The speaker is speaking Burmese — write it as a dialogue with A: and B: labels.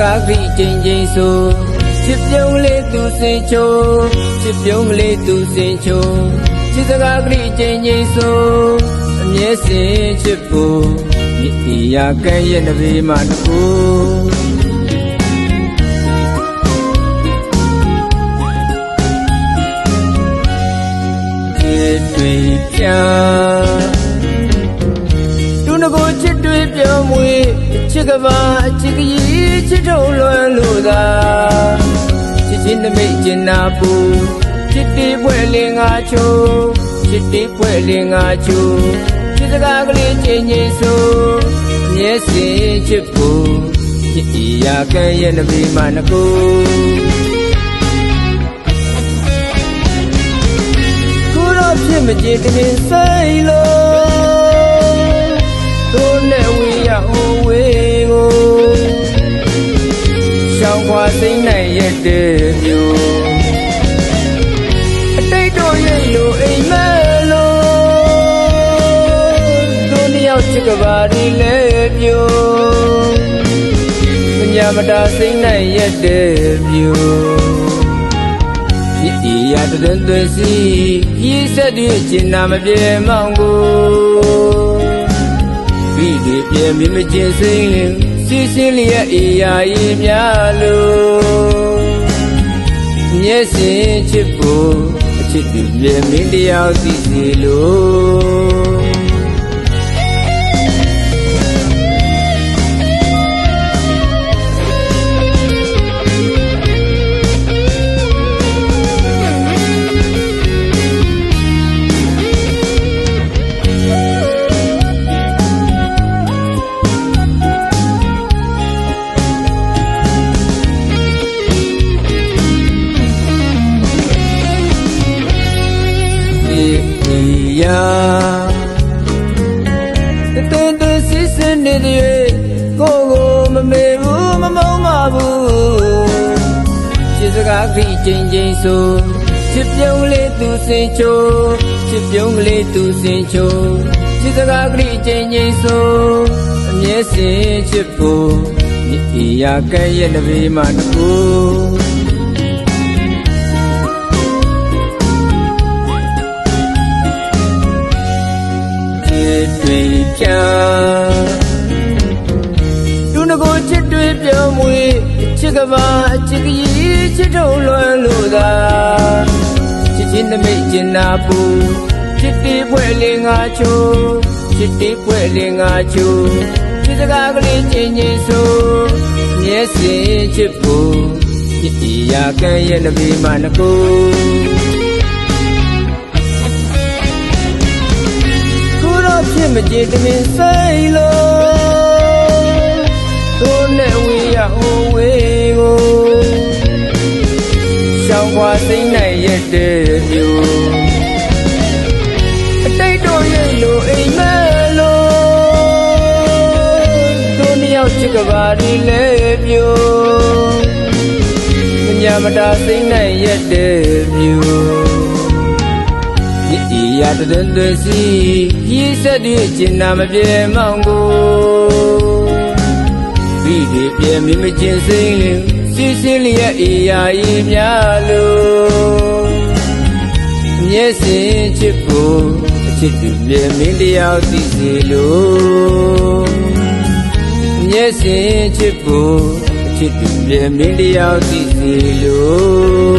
A: ကားခရီးချင်းချင်းဆိုချစ်ပြုံးလေးသူစင်ချိုးချစ်ပြုံးလေးသူစင်ချိုးချစ်စကားခရီးချင်းချင်းဆိုအမြဲစင်ချစ်ဖို့မြစ်တီယာကဲ့ရဲ့တပေမှာတကူ စ်တွေပြောင်းမွေချစ်ကဘာအချစ်ကကြီးချစ်ထုံလွယ်လို့သာချစ်ချင်းနမိတ်ကျင်နာပူချစ်တီးပွဲလင်ငါချိုချစ်တီးပွဲလင်ငါချိုချစ်စကားကလေးချင်းချင်းဆိုမျက်စင်ချစ်ဖို့ချစ်တီယာကဲ့ရဲ့နမီမနကူကိုတော့ဖြစ်မကြည်တင်စိတ်လို့ စိမ့်နိုင်ရဲ့တဲ့မျိုးအတိတ်တို့ရဲ့လိုအိမ်မဲလို့တို့နှစ်ယောက်ချစ်ကပါဒီလဲပြိုမညာမတာစိမ့်နိုင်ရဲ့တဲ့မျိုးမြစ်တီရတရင်သွေးစီကြီးဆက်တွေကျင်နာမပြေမောင်ကိုပြီးဒီပြေမမကျင်စိမ့် လင်စီစင်းလျက်အေယာရီများလို့မျက်စင်ချစ်ဖို့အချစ်သူပြေမင်းတယောက်သိစီလို့ ဒီဒီယာတတတစစ်စနေသည်ကိုကိုမမေဘူးမမုန်းပါဘူးချစ်စကားခရီးချင်းချင်းဆိုချစ်ပြုံးလေးသူစင်ချိုးချစ်ပြုံးလေးသူစင်ချိုးချစ်စကားခရီးချင်းချင်းဆိုအမြဲစင်ချစ်ဖို့မြစ်တီယာကဲ့ရဲ့နဘေးမှာတကူ သူငကိုချစ်တွေပြောင်းမွေချစ်ကဘာအချစ်ကကြီးချစ်ထုံလွယ်လို့သာချစ်ချင်းနမိတ်ကျင်နာပူချစ်တီးပွဲလေးငါချိုချစ်တီးပွဲလေးငါချိုချစ်စကားကလေးချင်းချင်းဆိုမျက်စင်ချစ်ဖို့ချစ်တီယာကဲ့ရဲ့နဘေးမှာနကူကိုတော့ဖြစ်မကြည်တမင်စိတ်လို့ ခွာစိမ့်နိုင်ရဲ့တဲ့မျိုးအတိတ်တို့ရဲ့လိုအိမ်မဲလို့တို့နှစ်ယောက်ချစ်ကပါဒီလဲပြိုမညာမတာစိမ့်နိုင်ရဲ့တဲ့မျိုးမြစ်တီရတရင်သွေးစီကြီးဆက်တွေကျင်နာမပြေမောင်ကိုပြီးဒီပြေမမကျင်စိမ့်လင် စီစင်းလျက်အေယာရီများလို့မျက်စင်ချစ်ဖို့အချစ်သူပြေမင်းတယောက်သိစီလို့မျက်စင်ချစ်ဖို့အချစ်သူပြေမင်းတယောက်သိစီလို့